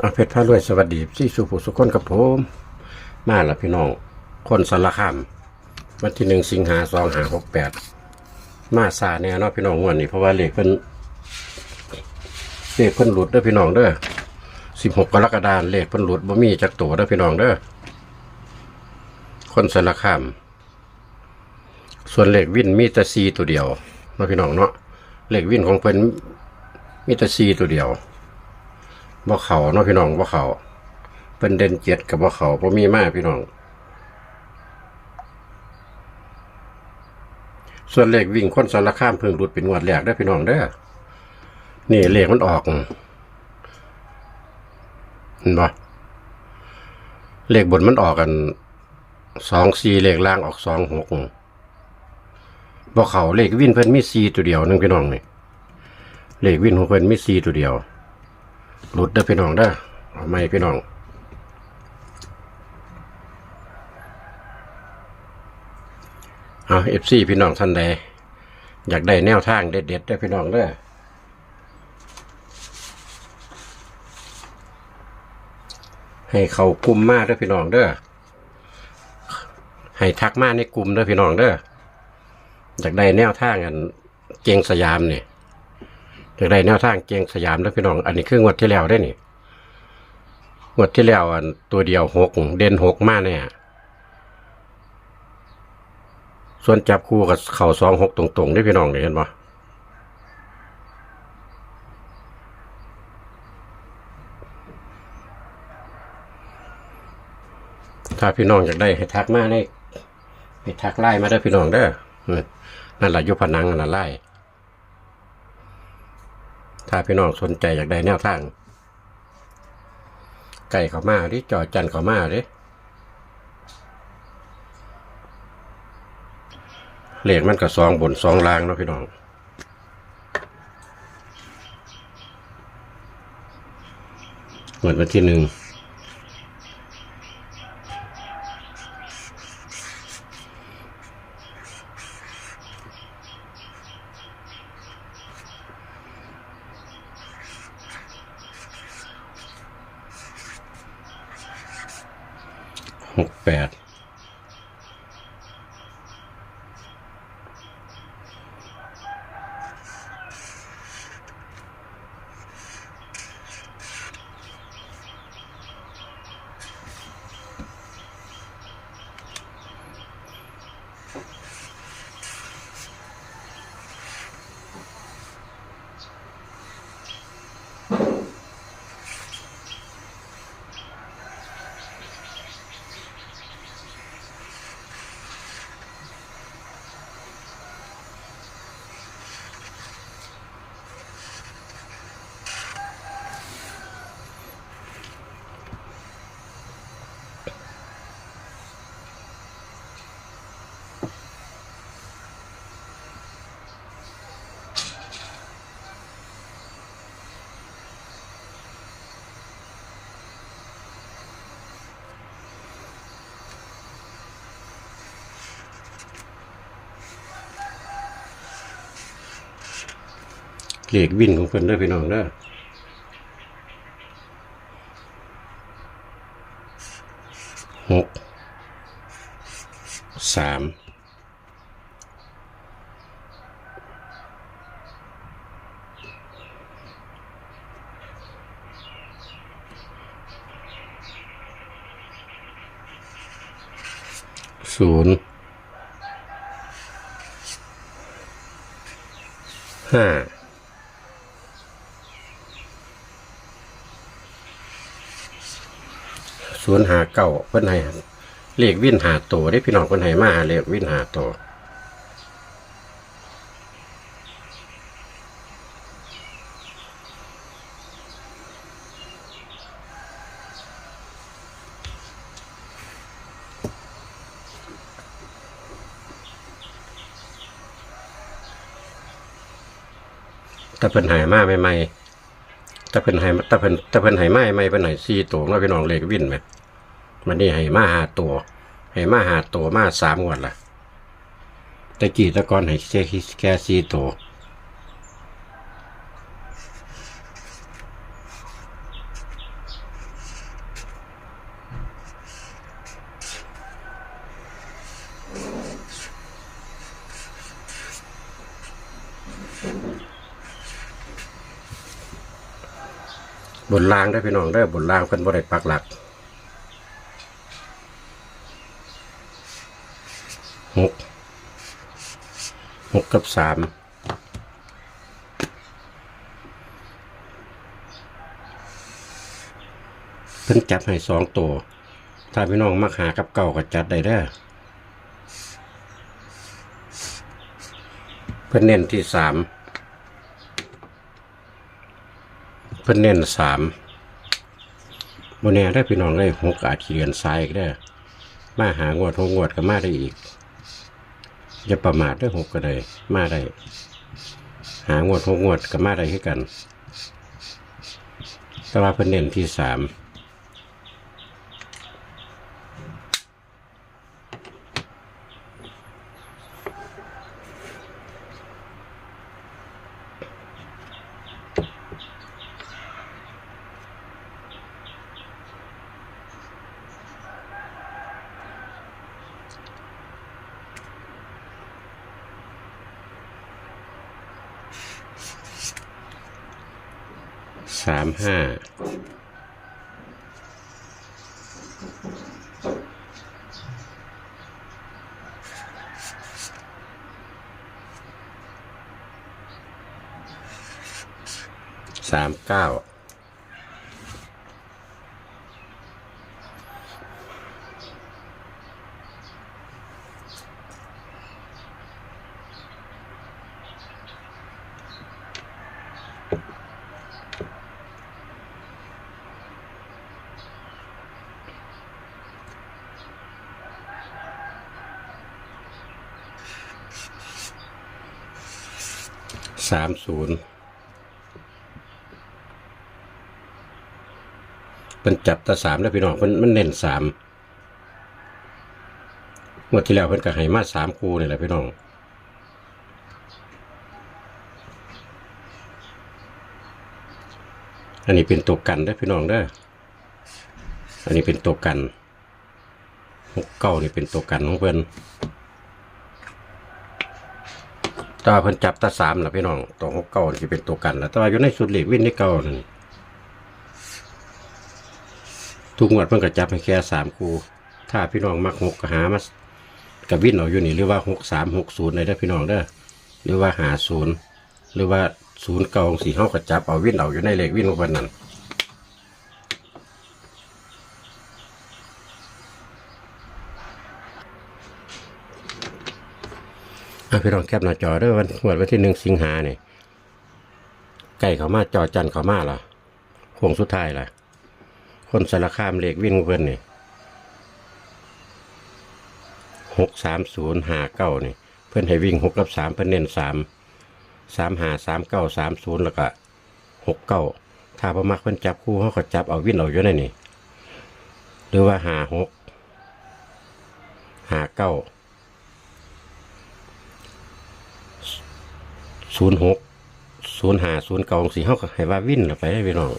อาเพชรพารวยสวัสดีที่สุภูสุคนกับผมมาล้วพี่น้อง คนสารคามวันที่หนึ่งสิงหาสองหาหกแปดมาซาแน่เนาะพี่น้องงวันนี้เพราะว่าเลขเพิ่นเลขเพิ่นหลุดเด้อพี่น้องเด้อสิบหกกรกฎาคมเลขเพิ่นหลุดบ่มีจักตัวเด้อพี่น้องเด้อคนสารคามส่วนเลขวินมีแต่ซีตัวเดียวเนาะพี่น้องเนาะเลขวินของเพิ่นมีแต่ซีตัวเดียว บ่เขาเนาะพี่น้องบ่เขาเป็นเด่นเจ็ดกับบ่เขาบ่มีมาพี่น้อง ส่วนเลขวิ่งคนสารข้ามเพิ่งรุดเป็นงวดแรกได้พี่น้องเด้อนี่เลขมันออกเห็นบ่เลขบนมันออกกันสองสี่เลขล่างออกสองหกบ่เขาเลขวิ่นเพิ่นมีสี่ตัวเดียวนึงพี่น้องนี่เลขวิ่นของเพิ่นมีสี่ตัวเดียว หลุดเด้อพี่น้องเด้อเอาไม่พี่น้องเอาเอฟซีพี่น้องท่านใดอยากได้แนวทางเด็ดๆเด้อพี่น้องเด้อให้เขากลุ่มมาเด้อพี่น้องเด้อให้ทักมาในกลุ่มเด้อพี่น้องเด้ออยากได้แนวทางกันเจงสยามเนี่อ ยากได้แนวทางเกียงสยามแล้วพี่น้อง อันนี้คืองวดที่แล้วได้นี่งวดที่แล้วอันตัวเดียวหกเด่นหกมากเนี่ยส่วนจับคู่กับเข่าสองหกตรงๆได้พี่น้องเห็นปะถ้าพี่น้องอยากได้ให้ทักมาในให้ทักไล่มาได้พี่น้องเด้อนั่นแหละยุพนังนั่นแหละไล่ ถ้าพี่น้องสนใจอยากได้แนวทาง ไก่เขามาดิจอจันเขามาดิเลขมันก็สองบนสองล่างเนาะพี่น้องเหมือนวันที่หนึ่ง หกแปด เลขวินของเพิ่นเด้พี่น้องเด้หกสามศูนย์ห้า ศูนย์หาเก้าเพิ่นให้เลขวิ่นหาตัวได้พี่น้องเพิ่นให้มาเลขวิ่นหาตัวแต่เพิ่นให้มาใหม่ๆ แต่เพิ่นให้แต่เพิ่นแต่เพิ่นให้มาใหม่เพิ่นให้สี่ตัวเนาพี่น้องเลขวินไหมมันนี่ให้มาหาตัว ให้มาหาตัวมาสามงวดละตะกี้ตะกอนให้แค่แค่สี่ตัว บนรางได้พี่น้องได้บนรางเพิ่นบ่ได้ปักหลักหกหกกับสามเพิ่นจับให้สองตัว ถ้าพี่น้องมักหากับเก่าก็จัดได้เด้เพิ่นเน้นที่สาม เพิ่นเน้นสามโมเน่ได้พี่น้องได้หกอาจเรียนซ้ายก็ได้ มาหางวดหกงวดก็มาได้อีก อย่าประมาทได้หกก็ได้ มาได้ หางวดหกงวดก็มาได้ให้กัน แต่ว่าเพิ่นเน้นที่สาม สามห้าสามเก้า สามศูนย์เป็นจับตาสามแล้วพี่น้องมันมันเน้นสามงวดที่แล้วเพิ่นก็ให้มาสามคูนี่แหละพี่น้องอันนี้เป็นตัวกันได้พี่น้องเด้อันนี้เป็นตัวกันหกเก้านี่เป็นตัวกันของเพิ่อน แตว่าเพิ่นจับตาสามล่ะพี่น้องตัวหกเก้าที่เป็นตัวกันแล้วแต่ว่าอยู่ในสุดหล็กวินที่เก้านั่นทุกงวดเพิ่นก็จับให้แค่สามคู่ถ้าพี่น้องมักหกก็หามากับวิ่นเอาอยู่นี่หรือว่าหกสามหกศูนย์ได้พี่น้องเด้อหรือว่าหาศูนย์หรือว่าศูนย์เก้าสี่ห้าก็จับเอาวิ่นเอาอยู่ในเลขวินของเพิ่นนั่น พี่น้องแคปหน้าจอด้วยวันวดวันที่หนึ่งสิงหาเนี่ยไก่เขามาจอจันเขามาล่ะห่วงสุดท้ายล่ะ คนสารคามเลขวิ่งเพื่อนนี่หกสามศูนย์หาเก้านี่ เพื่อนให้วิ่งหกกับสามเพื่อนเน้นสามสามหาสามเก้าสามศูนย์แล้วก็หกเก้าถ้าประมักเพื่อนจับคู่เขาก็จับเอาวิ่งเอาอยู่ในนี่หรือว่าหาหกหาเก้า ศูนย์หกศูนย์ห้าศูนย์เก้าสี่เขาก็ให้ว่าวิ่นละไปได้พี่น้อง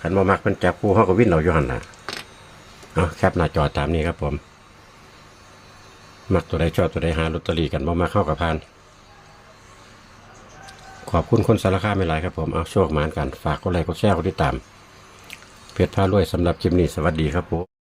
ขันมามักเป็นจับคู่เขาก็วิ่นเอาอยู่หันนะเอาแคปหน้าจอตามนี้ครับผมมักตัวใดชอบตัวใดหาลอตเตอรี่กันมามาเข้ากับพาน ขอบคุณคนสารคามไม่หลายครับผม เอาโชคหมานกัน ฝากกดไลค์กดแชร์กดติดตาม เพจพารวยสำหรับคลิปนี้ สวัสดีครับผม